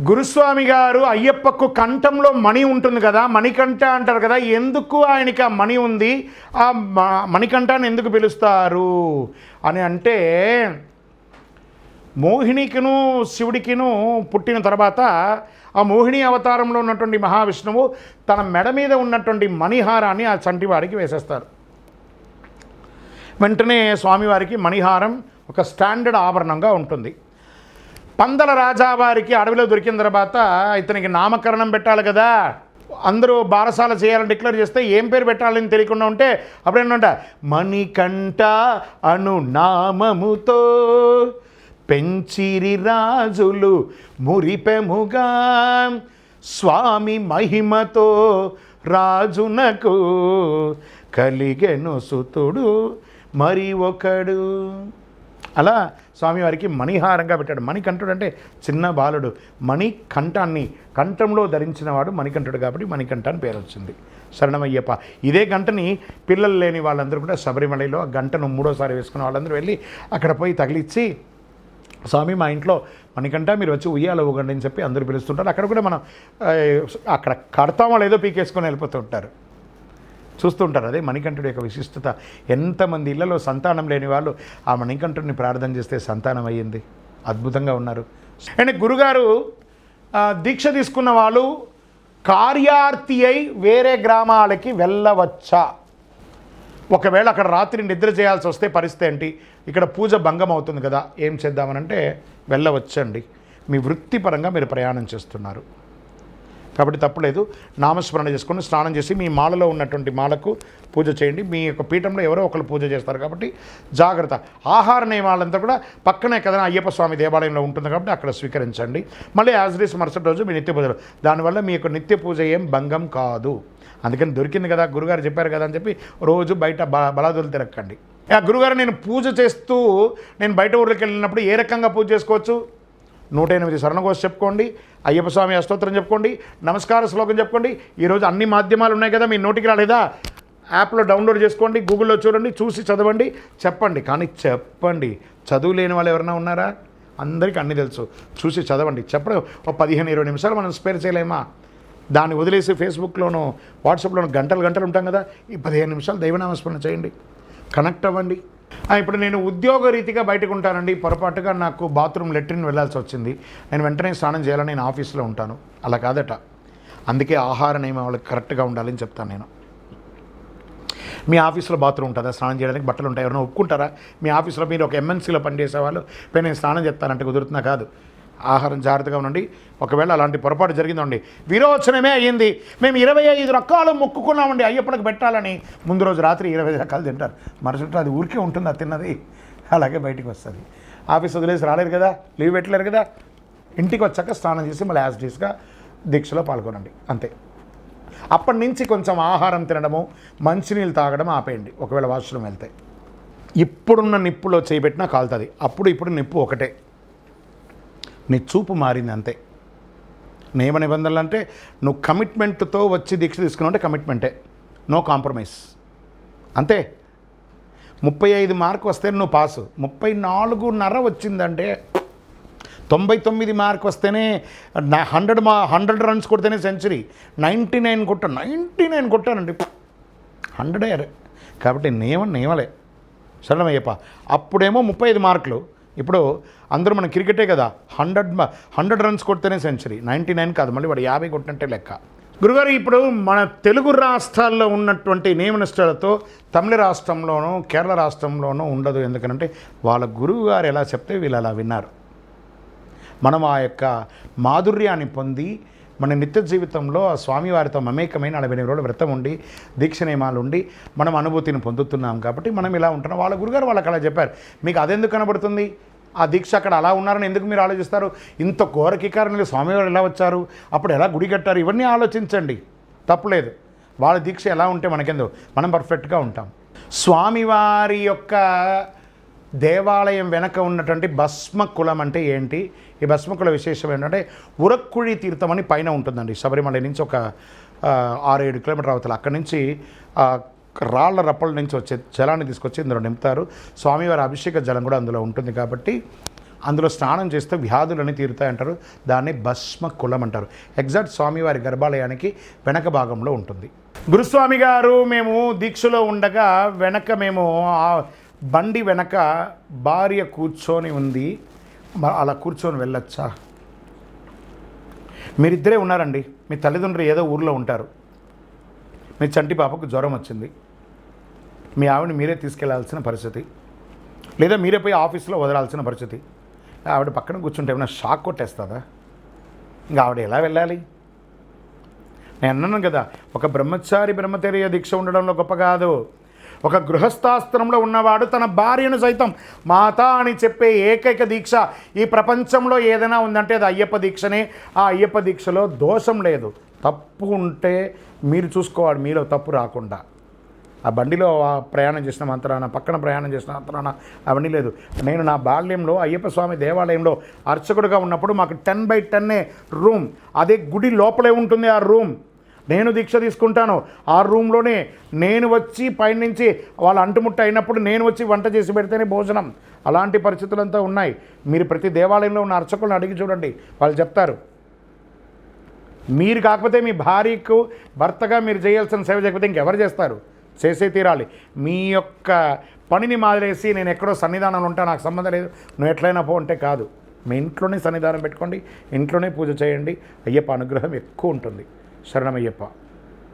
గురుస్వామి గారు అయ్యప్పకు కంఠంలో మణి ఉంటుంది కదా మణికంఠ అంటారు కదా ఎందుకు ఆయనకి ఆ మణి ఉంది? ఆ మణికంఠాన్ని ఎందుకు పిలుస్తారు? అని అంటే మోహినికిను శివుడికిను పుట్టిన తర్వాత ఆ మోహిని అవతారంలో ఉన్నటువంటి మహావిష్ణువు తన మెడ మీద ఉన్నటువంటి మణిహారాన్ని ఆ చంటివారికి వేసేస్తారు. వెంటనే స్వామివారికి మణిహారం ఒక స్టాండర్డ్ ఆభరణంగా ఉంటుంది. పందల రాజావారికి అడవిలో దొరికిన తర్వాత ఇతనికి నామకరణం పెట్టాలి కదా. అందరూ బారసాల చేయాలని డిక్లేర్ చేస్తే ఏం పేరు పెట్టాలని తెలియకుండా ఉంటే అప్పుడేంట మణికంఠ అను నామముతో పెంచిరి రాజులు మురిపెముగా. స్వామి మహిమతో రాజునకు కలిగెను సుతుడు మరి ఒకడు. అలా స్వామివారికి మణిహారంగా పెట్టాడు. మణికంఠుడు అంటే చిన్న బాలుడు. మణి కంఠాన్ని కంఠంలో ధరించిన వాడు మణికంఠుడు కాబట్టి మణికంఠ అని పేరు వచ్చింది. శరణమయ్యప్ప. ఇదే గంటని పిల్లలు లేని వాళ్ళందరూ కూడా శబరిమలలో ఆ గంటను మూడోసారి వేసుకున్న వాళ్ళందరూ వెళ్ళి అక్కడ పోయి తగిలిచ్చి స్వామి మా ఇంట్లో మణికంఠ మీరు వచ్చి ఉయ్యాల ఊగండి అని చెప్పి అందరూ పిలుస్తుంటారు. అక్కడ కూడా మనం అక్కడ కడతామో లేదో పీకేసుకొని వెళ్ళిపోతూ ఉంటారు. చూస్తుంటారు. అదే మణికంఠుడి యొక్క విశిష్టత. ఎంతమంది ఇళ్ళలో సంతానం లేని వాళ్ళు ఆ మణికంఠుడిని ప్రార్థన చేస్తే సంతానం అయ్యింది. అద్భుతంగా ఉన్నారు. అండ్ గురుగారు దీక్ష తీసుకున్న వాళ్ళు కార్యార్థి అయి వేరే గ్రామాలకి వెళ్ళవచ్చా? ఒకవేళ అక్కడ రాత్రి నిద్ర చేయాల్సి వస్తే పరిస్థితి ఏంటి? ఇక్కడ పూజ భంగం అవుతుంది కదా ఏం చేద్దామనంటే వెళ్ళవచ్చండి. మీ వృత్తిపరంగా మీరు ప్రయాణం చేస్తున్నారు. కాబట్టి తప్పులేదు. నామస్మరణ చేసుకుని స్నానం చేసి మీ మాలలో ఉన్నటువంటి మాలకు పూజ చేయండి. మీ యొక్క పీఠంలో ఎవరో ఒకరు పూజ చేస్తారు కాబట్టి జాగ్రత్త. ఆహార నియమాలంతా కూడా పక్కనే కదా అయ్యప్ప స్వామి దేవాలయంలో ఉంటుంది కాబట్టి అక్కడ స్వీకరించండి. మళ్ళీ యాజ్ డీస్ మరుసటి రోజు మీ నిత్య పూజలు. దానివల్ల మీ యొక్క నిత్య పూజ ఏం భంగం కాదు. అందుకని దొరికింది కదా గురుగారు చెప్పారు కదా అని చెప్పి రోజు బయట బ బలాదులు తిరక్కండి ఆ గురుగారు నేను పూజ చేస్తూ నేను బయట ఊర్లోకి వెళ్ళినప్పుడు ఏ రకంగా పూజ చేసుకోవచ్చు? నూట ఎనిమిది శరణఘోష చెప్పుకోండి అయ్యప్ప స్వామి అష్టోత్తరం చెప్పుకోండి నమస్కార శ్లోకం చెప్పుకోండి. ఈరోజు అన్ని మాధ్యమాలు ఉన్నాయి కదా మీ నోటికి రాలేదా? యాప్లో డౌన్లోడ్ చేసుకోండి గూగుల్లో చూడండి చూసి చదవండి చెప్పండి. కానీ చెప్పండి. చదువు లేని వాళ్ళు ఎవరైనా ఉన్నారా? అందరికీ అన్నీ తెలుసు. చూసి చదవండి. చెప్పడం ఒక పదిహేను ఇరవై నిమిషాలు మనం స్పేర్ చేయలేమా? దాన్ని వదిలేసి ఫేస్బుక్లోనూ వాట్సాప్లోనూ గంటలు గంటలు ఉంటాం కదా ఈ పదిహేను నిమిషాలు దైవనామస్మరణ చేయండి. కనెక్ట్ అవ్వండి. ఇప్పుడు నేను ఉద్యోగ రీతిగా బయటకు ఉంటానండి. పొరపాటుగా నాకు బాత్రూమ్ లెట్రిన్ వెళ్ళాల్సి వచ్చింది. నేను వెంటనే స్నానం చేయాలని నేను ఆఫీస్లో ఉంటాను. అలా కాదట. అందుకే ఆహార వాళ్ళకి కరెక్ట్గా ఉండాలని చెప్తాను నేను. మీ ఆఫీస్లో బాత్రూమ్ ఉంటుందా? స్నానం చేయడానికి బట్టలు ఉంటాయి? ఎవరైనా ఒప్పుకుంటారా? మీ ఆఫీస్లో మీరు ఒక ఎంఎన్సీలో పనిచేసే వాళ్ళు పోయి నేను స్నానం చెప్తానంటే కుదురుతున్నా కాదు. ఆహారం జాగ్రత్తగా ఉండండి. ఒకవేళ అలాంటి పొరపాటు జరిగిందండి విరోచనమే అయ్యింది. మేము ఇరవై ఐదు రకాలు మొక్కుకున్నామండి అయ్యప్పటికి పెట్టాలని. ముందు రోజు రాత్రి ఇరవై ఐదు రకాలు తింటారు. మరుసటి అది ఊరికే ఉంటుంది అది తిన్నది. అలాగే బయటికి వస్తుంది. ఆఫీస్ వదిలేసి రాలేరు కదా లీవ్ పెట్టలేరు కదా. ఇంటికి వచ్చాక స్నానం చేసి మళ్ళీ యాజ్ డీస్గా దీక్షలో పాల్గొనండి అంతే. అప్పటి నుంచి కొంచెం ఆహారం తినడము మంచినీళ్ళు తాగడం ఆపేయండి ఒకవేళ వాష్రూమ్ వెళ్తే. ఇప్పుడున్న నిప్పులో చేయబెట్టినా కాలుతుంది. అప్పుడు ఇప్పుడు నిప్పు ఒకటే. నీ చూపు మారింది అంతే. నియమ నిబంధనలు అంటే నువ్వు కమిట్మెంట్తో వచ్చి దీక్ష తీసుకున్నావు అంటే కమిట్మెంటే నో కాంప్రమైజ్ అంతే. ముప్పై ఐదు మార్కు వస్తే నువ్వు పాసు ముప్పై నాలుగున్నర వచ్చిందంటే తొంభై తొమ్మిది మార్క్ వస్తేనే హండ్రెడ్ మా హండ్రెడ్ రన్స్ కొడితేనే సెంచరీ నైంటీ నైన్ కొట్టాను నైంటీ నైన్ కొట్టానండి. హండ్రెడ్ అరే. కాబట్టి నియమం నియమలే. సరళమయ్యప్ప అప్పుడేమో ముప్పై ఐదు మార్కులు. ఇప్పుడు అందరూ మన క్రికెటే కదా. హండ్రెడ్ హండ్రెడ్ రన్స్ కొడితేనే సెంచరీ. నైంటీ నైన్ కాదు మళ్ళీ వాడు యాభై కొట్టినట్టే లెక్క. గురుగారు ఇప్పుడు మన తెలుగు రాష్ట్రాల్లో ఉన్నటువంటి నియమ నిష్ఠలతో తమిళ రాష్ట్రంలోనూ కేరళ రాష్ట్రంలోనూ ఉండదు. ఎందుకంటే వాళ్ళ గురువు గారు ఎలా చెప్తే వీళ్ళు అలా విన్నారు. మనం ఆ యొక్క మాధుర్యాన్ని పొంది మన నిత్య జీవితంలో ఆ స్వామివారితో మమేకమైన నలభై ఎనిమిది రోజులు వ్రతం ఉండి దీక్ష నియమాలు ఉండి మనం అనుభూతిని పొందుతున్నాం కాబట్టి మనం ఇలా ఉంటున్నాం. వాళ్ళ గురుగారు వాళ్ళకి అలా చెప్పారు. మీకు అదెందుకు కనబడుతుంది? ఆ దీక్ష అక్కడ అలా ఉన్నారని ఎందుకు మీరు ఆలోచిస్తారు? ఇంత ఘోరకికారణలు స్వామివారు ఎలా వచ్చారు? అప్పుడు ఎలా గుడి కట్టారు? ఇవన్నీ ఆలోచించండి. తప్పులేదు. వాళ్ళ దీక్ష ఎలా ఉంటే మనకెందుకు? మనం పర్ఫెక్ట్గా ఉంటాం. స్వామివారి యొక్క దేవాలయం వెనక ఉన్నటువంటి భస్మ కులం అంటే ఏంటి? ఈ భస్మ కుల విశేషం ఏంటంటే ఉరక్కుళి తీర్థం అని పైన ఉంటుందండి. శబరిమల నుంచి ఒక ఆరు ఏడు కిలోమీటర్ అవతల. అక్కడి నుంచి రాళ్ళ రప్పల నుంచి వచ్చే జలాన్ని తీసుకొచ్చి ఇందులో నింపుతారు. స్వామివారి అభిషేక జలం కూడా అందులో ఉంటుంది కాబట్టి అందులో స్నానం చేస్తే వ్యాధులని తీరుతాయంటారు దాన్ని భస్మ కులం అంటారు. ఎగ్జాక్ట్ స్వామివారి గర్భాలయానికి వెనక భాగంలో ఉంటుంది. గురుస్వామి గారు మేము దీక్షలో ఉండగా వెనక మేము ఆ బండి వెనక భార్య కూర్చొని ఉంది. అలా కూర్చొని వెళ్ళొచ్చా? మీరిద్దరే ఉన్నారండి. మీ తల్లిదండ్రులు ఏదో ఊర్లో ఉంటారు. మీ చంటి పాపకు జ్వరం వచ్చింది. మీ ఆవిడని మీరే తీసుకెళ్ళాల్సిన పరిస్థితి. లేదా మీరే పోయి ఆఫీస్లో వదలాల్సిన పరిస్థితి. ఆవిడ పక్కన కూర్చుంటే ఏమైనా షాక్ కొట్టేస్తుందా? ఇంకా ఆవిడ ఎలా వెళ్ళాలి? నేను అన్నాను కదా ఒక బ్రహ్మచారి బ్రహ్మచర్య దీక్ష ఉండడంలో గొప్ప కాదు. ఒక గృహస్థాస్త్రంలో ఉన్నవాడు తన భార్యను సైతం మాత అని చెప్పే ఏకైక దీక్ష ఈ ప్రపంచంలో ఏదైనా ఉందంటే అది అయ్యప్ప దీక్షనే. ఆ అయ్యప్ప దీక్షలో దోషం లేదు. తప్పు ఉంటే మీరు చూసుకోవాలి మీలో తప్పు రాకుండా. ఆ బండిలో ప్రయాణం చేసిన మంత్రాన పక్కన ప్రయాణం చేసిన మంత్రాన అవన్నీ లేదు. నేను నా బాల్యంలో అయ్యప్ప స్వామి దేవాలయంలో అర్చకుడిగా ఉన్నప్పుడు మాకు టెన్ బై టెన్నే రూమ్. అదే గుడి లోపలే ఉంటుంది ఆ రూమ్. నేను దీక్ష తీసుకుంటాను. ఆ రూమ్లోనే నేను వచ్చి పైనుంచి వాళ్ళు అంటుముట్ట అయినప్పుడు నేను వచ్చి వంట చేసి పెడితేనే భోజనం. అలాంటి పరిస్థితులంతా ఉన్నాయి. మీరు ప్రతి దేవాలయంలో ఉన్న అర్చకులను అడిగి చూడండి. వాళ్ళు చెప్తారు. మీరు కాకపోతే మీ భార్యకు భర్తగా మీరు చేయాల్సిన సేవ చేయకపోతే ఇంకెవరు చేస్తారు? చేసే తీరాలి. మీ యొక్క పనిని మాదిరేసి నేను ఎక్కడో సన్నిధానంలో ఉంటా నాకు సంబంధం లేదు. నువ్వు ఎట్లయినా పో అంటే కాదు. మీ ఇంట్లోనే సన్నిధానం పెట్టుకోండి. ఇంట్లోనే పూజ చేయండి. అయ్యప్ప అనుగ్రహం ఎక్కువ ఉంటుంది. శరణమయ్యప్ప